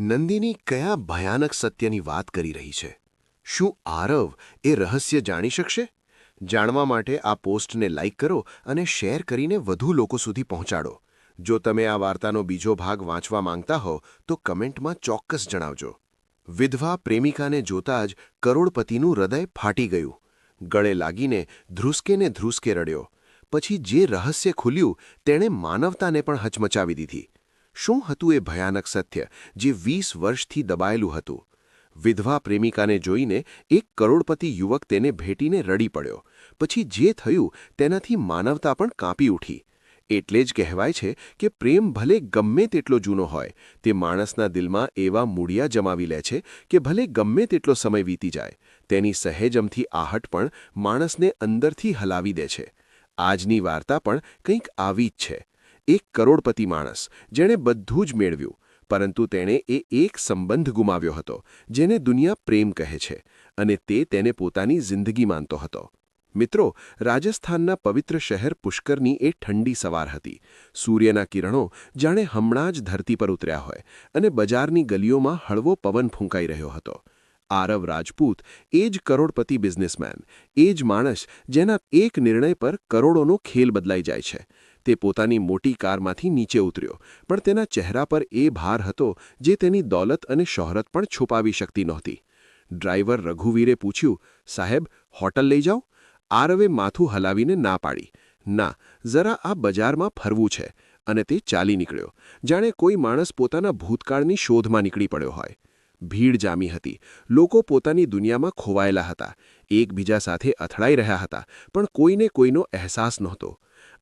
નંદિની કયા ભયાનક સત્યની વાત કરી રહી છે? શું આરવ એ રહસ્ય જાણી શકશે? જાણવા માટે આ પોસ્ટને લાઇક કરો અને શેર કરીને વધુ લોકો સુધી પહોંચાડો. જો તમે આ વાર્તાનો બીજો ભાગ વાંચવા માંગતા હો, તો કમેન્ટમાં ચોક્કસ જણાવજો. વિધવા પ્રેમિકાને જોતા જ કરોડપતિનું હૃદય ફાટી ગયું. ગળે લાગીને ધ્રુસકેને ધ્રુસકે રડ્યો. પછી જે રહસ્ય ખુલ્યું, તેણે માનવતાને પણ હચમચાવી દીધી. શું હતું એ ભયાનક સત્ય જે વીસ વર્ષથી દબાયેલું હતું? વિધવા પ્રેમિકાને જોઈને એક કરોડપતિ યુવક તેને ભેટીને રડી પડ્યો. પછી જે થયું તેનાથી માનવતા પણ કાંપી ઉઠી. એટલે જ કહેવાય છે કે પ્રેમ ભલે ગમે તેટલો જૂનો હોય, તે માણસના દિલમાં એવા મૂળિયા જમાવી લે છે કે ભલે ગમે તેટલો સમય વીતી જાય, તેની સહેજમથી આહટ પણ માણસને અંદરથી હલાવી દે છે. આજની વાર્તા પણ કંઈક આવી જ છે. એક કરોડપતિ માણસ, જેણે બધું જ મેળવ્યું, પરંતુ તેણે એ એક સંબંધ ગુમાવ્યો હતો, જેને દુનિયા પ્રેમ કહે છે, અને તે તેને પોતાની જિંદગી માનતો હતો. મિત્રો, રાજસ્થાનના પવિત્ર શહેર પુષ્કરની એ ઠંડી સવાર હતી. સૂર્યના કિરણો જાણે હમણાં જ ધરતી પર ઉતર્યા હોય, અને બજારની ગલીઓમાં હળવો પવન ફૂંકાઈ રહ્યો હતો. આરવ રાજપૂત એ જ કરોડપતિ બિઝનેસમેન, એ જ માણસ જેના એક નિર્ણય પર કરોડોનો ખેલ બદલાઈ જાય છે. તે પોતાની મોટી કારમાંથી નીચે ઉતર્યો, પણ તેના ચહેરા પર એ ભાર હતો જે તેની દોલત અને શોહરત પણ છુપાવી શકતી નહોતી. ડ્રાઈવર રઘુવીરે પૂછ્યું, સાહેબ, હોટલ લઈ જાઓ? આરવે માથું હલાવીને ના પાડી. ના, જરા આ બજારમાં ફરવું છે. અને તે ચાલી નીકળ્યો. જાણે કોઈ માણસ પોતાના ભૂતકાળની શોધમાં નીકળી પડ્યો હોય. ભીડ જામી હતી. લોકો પોતાની દુનિયામાં ખોવાયેલા હતા. એકબીજા સાથે અથડાઈ રહ્યા હતા, પણ કોઈને કોઈનો અહેસાસ નહોતો.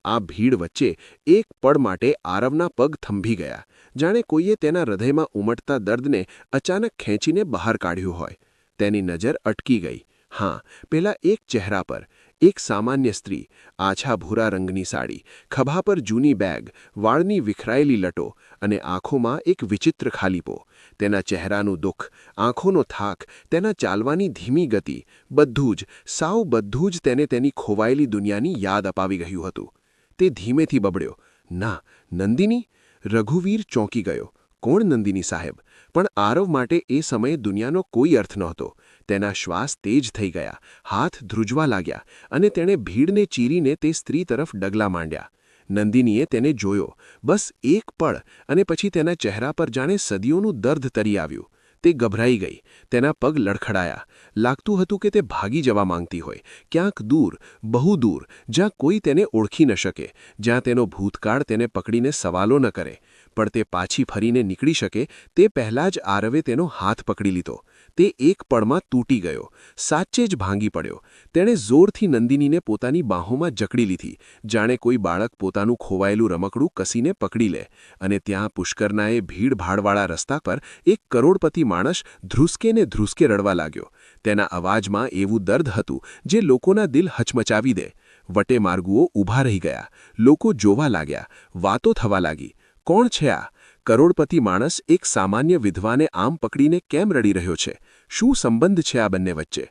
આ ભીડ વચ્ચે એક પળ માટે આરવના પગ થંભી ગયા. જાણે કોઈએ તેના હૃદયમાં ઉમટતા દર્દને અચાનક ખેંચીને બહાર કાઢ્યું હોય. તેની નજર અટકી ગઈ. હા, પેલા એક ચહેરા પર, એક સામાન્ય સ્ત્રી, આછા ભૂરા રંગની સાડી, ખભા પર જૂની બેગ, વાળની વિખરાયેલી લટો અને આંખોમાં એક વિચિત્ર ખાલીપો. તેના ચહેરાનું દુઃખ, આંખોનો થાક, તેના ચાલવાની ધીમી ગતિ, બધું જ, સાવ બધું જ તેને તેની ખોવાયેલી દુનિયાની યાદ અપાવી ગયું હતું. તે ધીમેથી બબડ્યો. ના, નંદિની? રઘુવીર ચોંકી ગયો. કોણ નંદિની સાહેબ? પણ આરવ માટે એ સમયે દુનિયાનો કોઈ અર્થ નહોતો. તેના શ્વાસ તેજ થઈ ગયા. હાથ ધ્રુજવા લાગ્યા અને તેણે ભીડને ચીરીને તે સ્ત્રી તરફ ડગલા માંડ્યા. નંદિનીએ તેને જોયો. બસ એક પળ અને પછી તેના ચહેરા પર જાણે સદીઓનું દર્દ તરી આવ્યું. તે ગભરાઈ ગઈ. તેના પગ લડખડાયા. લાગતું હતું કે તે ભાગી જવા માંગતી હોય. ક્યાંક દૂર, બહુ દૂર, જ્યાં કોઈ તેને ઓળખી ન શકે, જ્યાં તેનો ભૂતકાળ તેને પકડીને સવાલો ન કરે. પણ તે પાછી ફરીને નીકળી શકે તે પહેલાં જ આરવે તેનો હાથ પકડી લીધો. તે એક પળમાં તૂટી ગયો. સાચે જ ભાંગી પડ્યો. તેણે જોરથી નંદિનીને પોતાની બાહોમાં જકડી લીધી. જાણે કોઈ બાળક પોતાનું ખોવાયેલું રમકડું કસીને પકડી લે. અને ત્યાં પુષ્કરનાએ ભીડભાડવાળા રસ્તા પર એક કરોડપતિ માણસ ધ્રુસકે ને ધ્રુસકે રડવા લાગ્યો. તેના અવાજમાં એવું દર્દ હતું જે લોકોના દિલ હચમચાવી દે. વટે માર્ગુઓ ઊભા રહી ગયા. લોકો જોવા લાગ્યા. વાતો થવા લાગી. કોણ છે આ? કરોડપતિ માણસ એક સામાન્ય વિધવાને આમ પકડીને કેમ રડી રહ્યો છે? શું સંબંધ છે આ બંને વચ્ચે?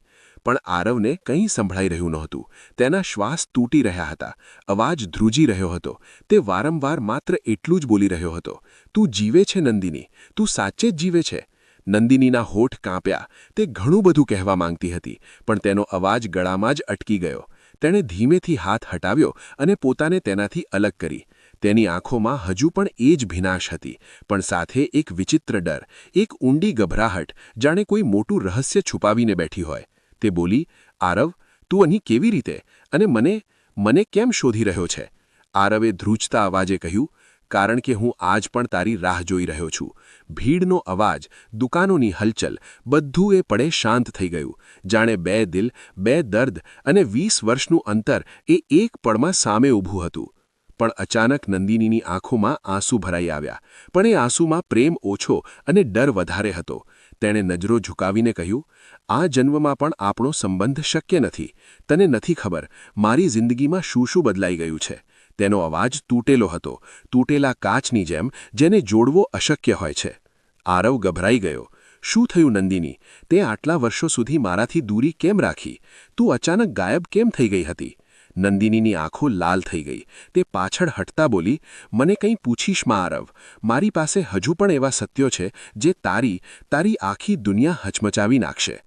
પણ આરવને કંઈ સંભળાઈ રહ્યું નહોતું. તેના શ્વાસ તૂટી રહ્યા હતા. અવાજ ધ્રુજી રહ્યો હતો. તે વારંવાર માત્ર એટલું જ બોલી રહ્યો હતો. તું જીવે છે, નંદિની. તું સાચે જ જીવે છે. નંદિનીના હોઠ કાંપ્યા. તે ઘણું બધું કહેવા માંગતી હતી, પણ તેનો અવાજ ગળામાં જ અટકી ગયો. તેણે ધીમેથી હાથ હટાવ્યો અને પોતાને તેનાથી અલગ કરી. તેની આંખોમાં હજુ પણ એ જ ભીનાશ હતી, પણ સાથે એક વિચિત્ર ડર, એક ઊંડી ગભરાહટ, જાણે કોઈ મોટું રહસ્ય છુપાવીને બેઠી હોય. તે બોલી, આરવ, તું અહીં કેવી રીતે? અને મને મને કેમ શોધી રહ્યો છે? આરવે ધ્રુજતા અવાજે કહ્યું, કારણ કે હું આજ પણ તારી રાહ જોઈ રહ્યો છું. ભીડનો અવાજ, દુકાનોની હલચલ, બધું એ પડે શાંત થઈ ગયું. જાણે બે દિલ, બે દર્દ અને વીસ વર્ષનું અંતર એ એક પળમાં સામે ઊભું હતું. પણ અચાનક નંદિનીની આંખોમાં આંસુ ભરાઈ આવ્યા. પણ એ આંસુમાં પ્રેમ ઓછો અને ડર વધારે હતો. તેણે નજરો ઝુકાવીને કહ્યું, આ જન્મમાં પણ આપણો સંબંધ શક્ય નથી. તને નથી ખબર, મારી જિંદગીમાં શું શું બદલાઈ ગયું છે. તેનો અવાજ તૂટેલો હતો, તૂટેલા કાચની જેમ, જેને જોડવો અશક્ય હોય છે. આરવ ગભરાઈ ગયો. શું થયું નંદિની? તે આટલા વર્ષો સુધી મારાથી દૂરી કેમ રાખી? તું અચાનક ગાયબ કેમ થઈ ગઈ હતી? નંદિનીની આંખો લાલ થઈ ગઈ. તે પાછળ હટતા બોલી, મને કંઈ પૂછીશમાં આરવ મારી પાસે હજુ પણ એવા સત્યો છે જે તારી તારી આખી દુનિયા હચમચાવી નાખશે.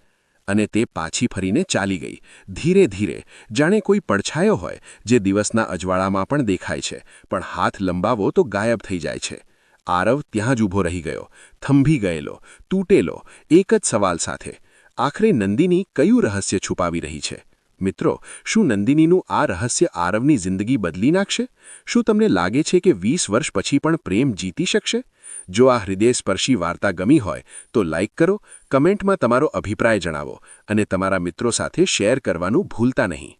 અને તે પાછી ફરીને ચાલી ગઈ. ધીરે ધીરે, જાણે કોઈ પડછાયો હોય, જે દિવસના અજવાળામાં પણ દેખાય છે, પણ હાથ લંબાવો તો ગાયબ થઈ જાય છે. આરવ ત્યાં જ ઊભો રહી ગયો. થંભી ગયેલો, તૂટેલો, એક જ સવાલ સાથે. આખરે નંદિની કયું રહસ્ય છુપાવી રહી છે? મિત્રો, શું નંદિનીનું આ રહસ્ય આરવની જિંદગી બદલી નાખશે? શું તમને લાગે છે કે વીસ વર્ષ પછી પણ પ્રેમ જીતી શકશે? જો આ હૃદયસ્પર્શી વાર્તા ગમી હોય, તો લાઇક કરો, કમેન્ટમાં તમારો અભિપ્રાય જણાવો અને તમારા મિત્રો સાથે શેર કરવાનું ભૂલતા નહીં.